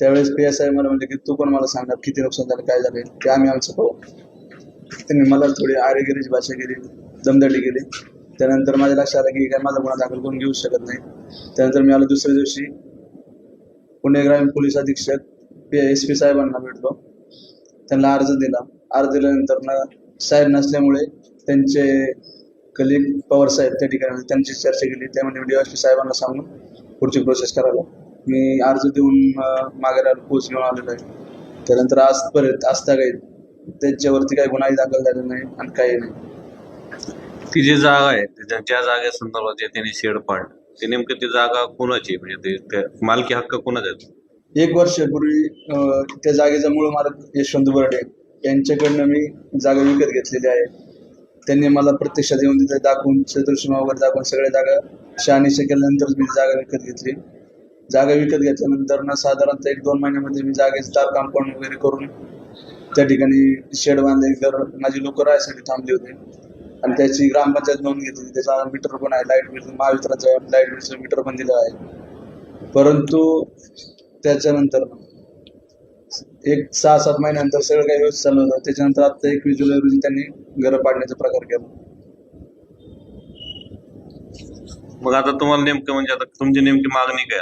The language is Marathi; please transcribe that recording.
त्यावेळेस पी एस आय मला म्हणजे की तू पण मला सांगणार किती नुकसान झालं काय झालं? ते आम्ही आमचं पाहू. त्यांनी मला थोडी आरेगिरीची भाषा केली दमदाटी केली. त्यानंतर माझ्या लक्षात आलं की काय माझा गुन्हा दाखल करून घेऊ शकत नाही. त्यानंतर मी आलो दुसऱ्या दिवशी. पुणे ग्रामीण पोलीस अधीक्षक पी एस पी साहेबांना भेटलो. त्यांना अर्ज दिला. अर्ज दिल्यानंतर ना साहेब नसल्यामुळे त्यांचे कलिग पवार साहेब त्या ठिकाणी त्यांची चर्चा केली. त्यामध्ये डी एस पी साहेबांना सांगून पुढची प्रोसेस करायला. मी अर्ज देऊन मागे पोच घेऊन आलेलो आहे त्यानंतर आजपर्यंत आजतागायत त्यांच्यावरती काही गुन्हाही दाखल झाले नाही आणि काही नाही. ती जी जागा आहे त्या ज्या जागेसंदर्भात जे त्यांनी शेड पाडलं ते नेमकं ती जागा कोणाची? म्हणजे ते मालकी हक्क कोणाचा एक वर्षापूर्वी त्या जागेचा मूळ मालक यशवंत बर्डे यांच्याकडनं मी जागा विकत घेतलेली आहे. त्यांनी मला प्रत्यक्षात येऊन तिथे दाखवून चतुर्सीमा वगैरे दाखवून सगळ्या जागा शहानिशा केल्यानंतरच मी जागा विकत घेतली. जागा विकत घेतल्यानंतर ना साधारणतः एक दोन महिन्यामध्ये मी जागेचं तार कंपाऊंड वगैरे करून त्या ठिकाणी शेड बांधले तर माझी लोक राहायसाठी थांबली होती. आणि त्याची ग्रामपंचायत नोंद घेतली त्याचा मीटर पण आहे लाइट बिल महावितरणचा लाइट बिलचं मीटर पण दिलं आहे. परंतु त्याच्यानंतर एक सहा सात महिन्यानंतर सगळं काही व्यवस्थित चालू होतं. त्याच्यानंतर आता एकवीस जुलै रोजी त्यांनी घरं पाडण्याचा प्रकार केला. मग आता तुम्हाला नेमकं म्हणजे आता तुमची नेमकी मागणी काय